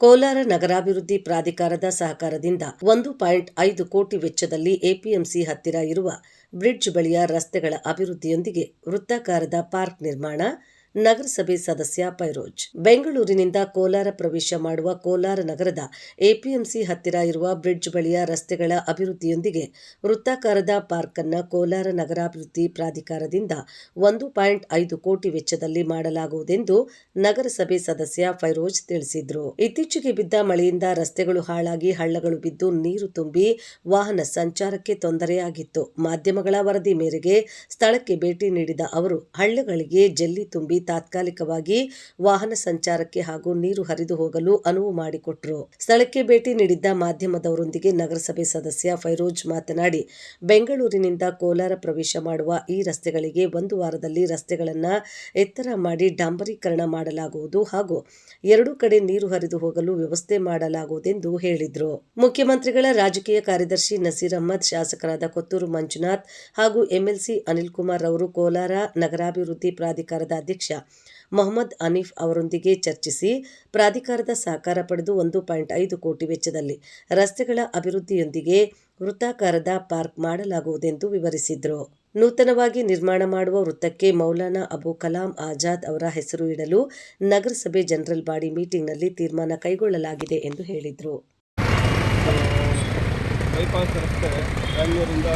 ಕೋಲಾರ ನಗರಾಭಿವೃದ್ಧಿ ಪ್ರಾಧಿಕಾರದ ಸಹಕಾರದಿಂದ ಒಂದು ಪಾಯಿಂಟ್ ಐದು ಕೋಟಿ ವೆಚ್ಚದಲ್ಲಿ ಎಪಿಎಂಸಿ ಹತ್ತಿರ ಇರುವ ಬ್ರಿಡ್ಜ್ ಬಳಿಯ ರಸ್ತೆಗಳ ಅಭಿವೃದ್ಧಿಯೊಂದಿಗೆ ವೃತ್ತಾಕಾರದ ಪಾರ್ಕ್ ನಿರ್ಮಾಣ ನಗರಸಭೆ ಸದಸ್ಯ ಪೈರೋಜ್. ಬೆಂಗಳೂರಿನಿಂದ ಕೋಲಾರ ಪ್ರವೇಶ ಮಾಡುವ ಕೋಲಾರ ನಗರದ ಎಪಿಎಂಸಿ ಹತ್ತಿರ ಇರುವ ಬ್ರಿಡ್ಜ್ ಬಳಿಯ ರಸ್ತೆಗಳ ಅಭಿವೃದ್ಧಿಯೊಂದಿಗೆ ವೃತ್ತಾಕಾರದ ಪಾರ್ಕ್ ಅನ್ನು ಕೋಲಾರ ನಗರಾಭಿವೃದ್ಧಿ ಪ್ರಾಧಿಕಾರದಿಂದ ಒಂದು ಪಾಯಿಂಟ್ ಐದು ಕೋಟಿ ವೆಚ್ಚದಲ್ಲಿ ಮಾಡಲಾಗುವುದೆಂದು ನಗರಸಭೆ ಸದಸ್ಯ ಫೈರೋಜ್ ತಿಳಿಸಿದ್ರು. ಇತ್ತೀಚೆಗೆ ಬಿದ್ದ ಮಳೆಯಿಂದ ರಸ್ತೆಗಳು ಹಾಳಾಗಿ ಹಳ್ಳಗಳು ಬಿದ್ದು ನೀರು ತುಂಬಿ ವಾಹನ ಸಂಚಾರಕ್ಕೆ ತೊಂದರೆಯಾಗಿತ್ತು. ಮಾಧ್ಯಮಗಳ ವರದಿ ಮೇರೆಗೆ ಸ್ಥಳಕ್ಕೆ ಭೇಟಿ ನೀಡಿದ ಅವರು, ಹಳ್ಳಗಳಿಗೆ ಜಲ್ಲಿ ತುಂಬಿ ತಾತ್ಕಾಲಿಕವಾಗಿ ವಾಹನ ಸಂಚಾರಕ್ಕೆ ಹಾಗೂ ನೀರು ಹರಿದು ಹೋಗಲು ಅನುವು ಮಾಡಿಕೊಟ್ರು. ಸ್ಥಳಕ್ಕೆ ಭೇಟಿ ನೀಡಿದ್ದ ಮಾಧ್ಯಮದವರೊಂದಿಗೆ ನಗರಸಭೆ ಸದಸ್ಯ ಫೈರೋಜ್ ಮಾತನಾಡಿ, ಬೆಂಗಳೂರಿನಿಂದ ಕೋಲಾರ ಪ್ರವೇಶ ಮಾಡುವ ಈ ರಸ್ತೆಗಳಿಗೆ ಒಂದು ವಾರದಲ್ಲಿ ರಸ್ತೆಗಳನ್ನು ಎತ್ತರ ಮಾಡಿ ಡಾಂಬರೀಕರಣ ಮಾಡಲಾಗುವುದು ಹಾಗೂ ಎರಡೂ ಕಡೆ ನೀರು ಹರಿದು ಹೋಗಲು ವ್ಯವಸ್ಥೆ ಮಾಡಲಾಗುವುದೆಂದು ಹೇಳಿದರು. ಮುಖ್ಯಮಂತ್ರಿಗಳ ರಾಜಕೀಯ ಕಾರ್ಯದರ್ಶಿ ನಸೀರ್ ಅಹಮದ್, ಶಾಸಕರಾದ ಕೊತ್ತೂರು ಮಂಜುನಾಥ್ ಹಾಗೂ ಎಂಎಲ್ಸಿ ಅನಿಲ್ ಕುಮಾರ್ ಅವರು ಕೋಲಾರ ನಗರಾಭಿವೃದ್ಧಿ ಪ್ರಾಧಿಕಾರದ ಅಧ್ಯಕ್ಷ ಮೊಹಮ್ಮದ್ ಅನೀಫ್ ಅವರೊಂದಿಗೆ ಚರ್ಚಿಸಿ ಪ್ರಾಧಿಕಾರದ ಸಹಕಾರ ಪಡೆದು ಒಂದು ಪಾಯಿಂಟ್ ಐದು ಕೋಟಿ ವೆಚ್ಚದಲ್ಲಿ ರಸ್ತೆಗಳ ಅಭಿವೃದ್ಧಿಯೊಂದಿಗೆ ವೃತ್ತಾಕಾರದ ಪಾರ್ಕ್ ಮಾಡಲಾಗುವುದೆಂದು ವಿವರಿಸಿದರು. ನೂತನವಾಗಿ ನಿರ್ಮಾಣ ಮಾಡುವ ವೃತ್ತಕ್ಕೆ ಮೌಲಾನಾ ಅಬು ಕಲಾಂ ಆಜಾದ್ ಅವರ ಹೆಸರು ಇಡಲು ನಗರಸಭೆ ಜನರಲ್ ಬಾಡಿ ಮೀಟಿಂಗ್ನಲ್ಲಿ ತೀರ್ಮಾನ ಕೈಗೊಳ್ಳಲಾಗಿದೆ ಎಂದು ಹೇಳಿದರು. ಬೈಪಾಸ್ ರಸ್ತೆ ಬೆಂಗಳೂರಿಂದ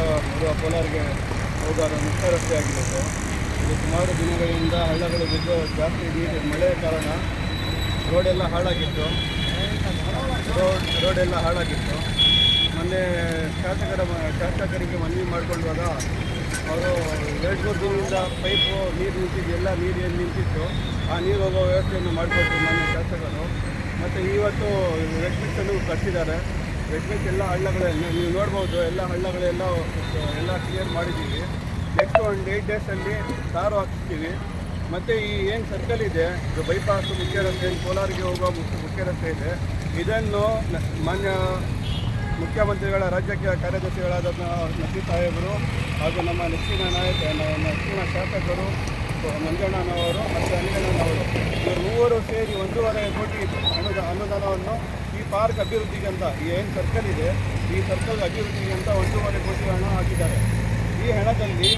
ಹೋಗುವ ರಸ್ತೆ ಆಗಿದೆ ಸುಮಾರು ದಿನಗಳಿಂದ ಹಳ್ಳಗಳು ಬಿದ್ದು ಜಾಸ್ತಿ ನೀರು, ಮಳೆ ಕಾರಣ ರೋಡೆಲ್ಲ ಹಾಳಾಗಿತ್ತು. ರೋಡ್, ರೋಡೆಲ್ಲ ಹಾಳಾಗಿತ್ತು. ಮೊನ್ನೆ ಶಾಸಕರ, ಶಾಸಕರಿಗೆ ಮನವಿ ಮಾಡಿಕೊಳ್ಳುವಾಗ ಅವರು ಎರಡು ಮೂರು ದಿನದಿಂದ ಪೈಪು, ನೀರು ನಿಂತಿದ್ದು, ಎಲ್ಲ ನೀರು ಏನು ನಿಂತಿತ್ತು, ಆ ನೀರು ಹೋಗೋ ವ್ಯವಸ್ಥೆಯನ್ನು ಮಾಡಿಕೊಟ್ಟು ಮೊನ್ನೆ ಶಾಸಕರು. ಮತ್ತು ಇವತ್ತು ವೆಟ್ ಮಿಕ್ಸನ್ನು ಕಟ್ಟಿದ್ದಾರೆ. ವೆಟ್ ಮಿಕ್ಸ್ ಎಲ್ಲ ಹಳ್ಳಗಳೆಲ್ಲ ನೀವು ನೋಡ್ಬೋದು, ಎಲ್ಲ ಹಳ್ಳಗಳೆಲ್ಲ, ಎಲ್ಲ ಕ್ಲಿಯರ್ ಮಾಡಿದ್ದೀವಿ. ನೆಕ್ಸ್ಟ್ ಒಂದು ಏಯ್ಟ್ ಡೇಸಲ್ಲಿ ತಾರು ಹಾಕ್ತೀವಿ ಮತ್ತು ಈ ಏನು ಸರ್ಕಲ್ ಇದೆ, ಇದು ಬೈಪಾಸ್ ಮುಖ್ಯ ರಸ್ತೆ, ಕೋಲಾರಿಗೆ ಹೋಗೋ ಮುಖ್ಯ ಮುಖ್ಯ ರಸ್ತೆ ಇದೆ. ಇದನ್ನು ಮಾನ್ಯ ಮುಖ್ಯಮಂತ್ರಿಗಳ ರಾಜ್ಯಕ್ಕೆ ಕಾರ್ಯದರ್ಶಿಗಳಾದ ನಸಿ ಸಾಹೇಬರು ಹಾಗೂ ನಮ್ಮ ನೆಚ್ಚಿನ ನಾಯಕ ನೆಚ್ಚಿನ ಶಾಸಕರು ಮಂಜಣ್ಣನವರು ಮತ್ತು ಅಂಜಣ್ಣನವರು ಇವರು ಮೂವರು ಸೇರಿ ಒಂದೂವರೆ ಕೋಟಿ ಅನುದ ಅನುದಾನವನ್ನು ಈ ಪಾರ್ಕ್ ಅಭಿವೃದ್ಧಿಗೆ ಅಂತ ಏನು ಸರ್ಕಲ್ ಇದೆ, ಈ ಸರ್ಕಲ್ ಅಭಿವೃದ್ಧಿಗೆ ಅಂತ ಒಂದೂವರೆ ಕೋಟಿ ಹಣ ಹಾಕಿದ್ದಾರೆ. ಈ ಹಣದಲ್ಲಿ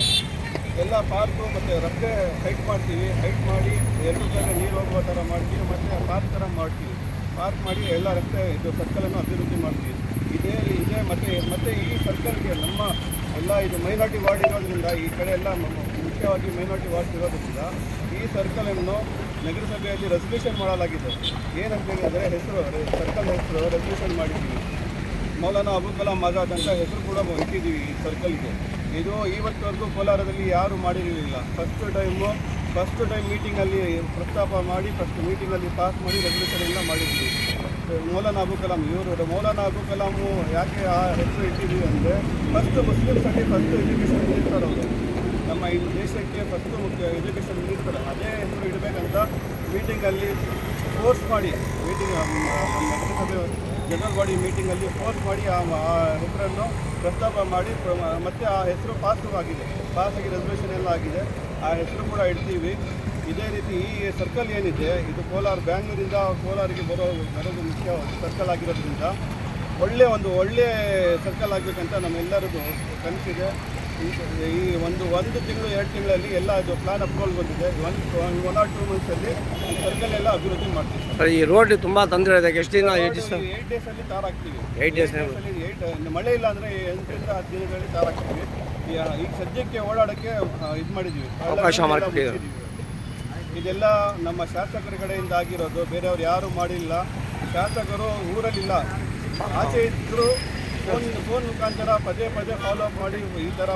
ಎಲ್ಲ ಪಾರ್ಕು ಮತ್ತು ರಸ್ತೆ ಹೈಟ್ ಮಾಡ್ತೀವಿ. ಹೈಟ್ ಮಾಡಿ ಎರಡು ಕಡೆ ನೀರು ಹೋಗುವ ಥರ ಮಾಡ್ತೀವಿ. ಮತ್ತು ಪಾರ್ಕ್ ಥರ ಮಾಡ್ತೀವಿ. ಪಾರ್ಕ್ ಮಾಡಿ ಎಲ್ಲ ರಸ್ತೆ ಇದು ಸರ್ಕಲನ್ನು ಅಭಿವೃದ್ಧಿ ಮಾಡ್ತೀವಿ. ಇದೇ ಇದೇ. ಮತ್ತು ಮತ್ತು ಈ ಸರ್ಕಲ್ಗೆ ನಮ್ಮ ಎಲ್ಲ ಇದು ಮೈನಾರಿಟಿ ವಾರ್ಡ್ ಇರೋದ್ರಿಂದ, ಈ ಕಡೆ ಎಲ್ಲ ಮುಖ್ಯವಾಗಿ ಮೈನಾರಿಟಿ ವಾರ್ಡ್ ಇರೋದ್ರಿಂದ ಈ ಸರ್ಕಲನ್ನು ನಗರಸಭೆಯಲ್ಲಿ ರೆಸಲ್ಯೂಷನ್ ಮಾಡಲಾಗಿದೆ. ಏನಂತ ಹೇಳಿದರೆ ಹೆಸರು, ಸರ್ಕಲ್ ಹೆಸರು ರೆಸಲ್ಯೂಷನ್ ಮಾಡಿದ್ದೀವಿ. ಮೌಲಾನಾ ಅಬುಲ್ ಕಲಾಂ ಆಜಾದ್ ಅಂತ ಹೆಸರು ಕೂಡ ಇಟ್ಟಿದ್ದೀವಿ ಈ ಸರ್ಕಲ್ಗೆ ಇದು ಇವತ್ತವರೆಗೂ ಕೋಲಾರದಲ್ಲಿ ಯಾರೂ ಮಾಡಿರಲಿಲ್ಲ. ಫಸ್ಟ್ ಟೈಮು ಫಸ್ಟ್ ಟೈಮ್ ಮೀಟಿಂಗಲ್ಲಿ ಪ್ರಸ್ತಾಪ ಮಾಡಿ ಫಸ್ಟ್ ಮೀಟಿಂಗಲ್ಲಿ ಪಾಸ್ ಮಾಡಿ ರೆಸಲ್ಯೂಷನ್ ಎಲ್ಲ ಮಾಡಿದ್ವಿ. ಮೌಲಾನಾ ಅಬು ಕಲಾಂ, ಇವರು ಮೌಲಾನಾ ಅಬು ಕಲಾಮು ಯಾಕೆ ಆ ಹೆಸರು ಇಟ್ಟಿದ್ದೀವಿ ಅಂದರೆ ಫಸ್ಟ್ ಮುಸ್ಲಿಮ್ಸಲ್ಲಿ ಫಸ್ಟ್ ಎಜುಕೇಷನ್ ಮಿನಿಸ್ಟರ್ ಅವರು. ನಮ್ಮ ಈ ದೇಶಕ್ಕೆ ಫಸ್ಟ್ ಮುಖ್ಯ ಎಜುಕೇಷನ್ ಮಿನಿಸ್ಟರ್ ಅದೇ ಹೆಸರು ಇಡಬೇಕಂತ ಮೀಟಿಂಗಲ್ಲಿ ಫೋರ್ಸ್ ಮಾಡಿ ಮೀಟಿಂಗ್ ಜನರಲ್ ಬಾಡಿ ಮೀಟಿಂಗಲ್ಲಿ ಪೋಸ್ಟ್ ಮಾಡಿ ಆ ಹೆಸರನ್ನು ಪ್ರಸ್ತಾಪ ಮಾಡಿ ಮತ್ತೆ ಆ ಹೆಸರು ಪಾಸು ಆಗಿದೆ. ಪಾಸಾಗಿ ರೆಸಲ್ಯೂಷನ್ ಎಲ್ಲ ಆಗಿದೆ. ಆ ಹೆಸರು ಕೂಡ ಇಡ್ತೀವಿ. ಇದೇ ರೀತಿ ಈ ಸರ್ಕಲ್ ಏನಿದೆ, ಇದು ಕೋಲಾರ, ಬ್ಯಾಂಗ್ಳೂರಿಂದ ಕೋಲಾರಿಗೆ ಬರೋ, ಬರೋದು ಮುಖ್ಯ ಸರ್ಕಲ್ ಆಗಿರೋದ್ರಿಂದ ಒಳ್ಳೆ ಒಂದು ಒಳ್ಳೆ ಸರ್ಕಲ್ ಆಗಬೇಕಂತ ನಮ್ಮೆಲ್ಲರದು ಕನಸಿದೆ. ಈ ಒಂದು ಒಂದು ತಿಂಗಳು ಎರಡು ತಿಂಗಳಲ್ಲಿ ಎಲ್ಲ ಅದು ಪ್ಲಾನ್ ಅಪ್ರೂವಲ್ ಬಂದಿದೆ. ಒಂದು ಒನ್ ಆರ್ ಟೂ ಮಂತ್ಸಲ್ಲಿ ಅಲ್ಲಿ ಸರ್ಕಲ್ ಎಲ್ಲ ಅಭಿವೃದ್ಧಿ ಮಾಡ್ತೀವಿ. ಸರ್ ಈ ರೋಡ್ ತುಂಬಾ ತೊಂದರೆ ಇದೆ. ಎಷ್ಟು ದಿನ ಏಟ್ ಏಟ್ ಡೇಸ್ ಅಲ್ಲಿ ತಾರ್ ಹಾಕ್ತೀವಿ ಡೇಸ್ ಏಟ್ ಅಲ್ಲಿ eight- ಮಳೆ ಇಲ್ಲ ಅಂದ್ರೆ ಎಂಟರಿಂದ ಹತ್ತು ದಿನಗಳಲ್ಲಿ ತಾರ್ ಹಾಕ್ತೀವಿ ಈ- ಈಗ ಸದ್ಯಕ್ಕೆ ಓಡಾಡಕ್ಕೆ ಇದು ಮಾಡಿದೀವಿ. ಅವಕಾಶ ಮಾಡ್ತೀವಿ. ಇದೆಲ್ಲ ನಮ್ಮ ಶಾಸಕರ ಕಡೆಯಿಂದ ಆಗಿರೋದು. ಬೇರೆಯವ್ರು ಯಾರು ಮಾಡಿಲ್ಲ. ಶಾಸಕರು ಊರಲ್ಲಿಲ್ಲ. ಆಚೆ ಇದ್ರು ಫೋನ್ ಫೋನ್ ಮುಖಾಂತರ ಪದೇ ಪದೇ ಫಾಲೋ ಅಪ್ ಮಾಡಿ, ಈ ಥರ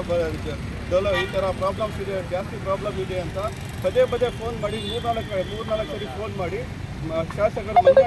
ಡೆವಲಪ್ ಈ ಥರ ಪ್ರಾಬ್ಲಮ್ಸ್ ಇದೆ, ಜಾಸ್ತಿ ಪ್ರಾಬ್ಲಮ್ ಇದೆ ಅಂತ ಪದೇ ಪದೇ ಫೋನ್ ಮಾಡಿ, ಮೂರ್ನಾಲ್ಕು ಮೂರ್ನಾಲ್ಕು ಸರಿ ಫೋನ್ ಮಾಡಿ ಶಾಸಕರು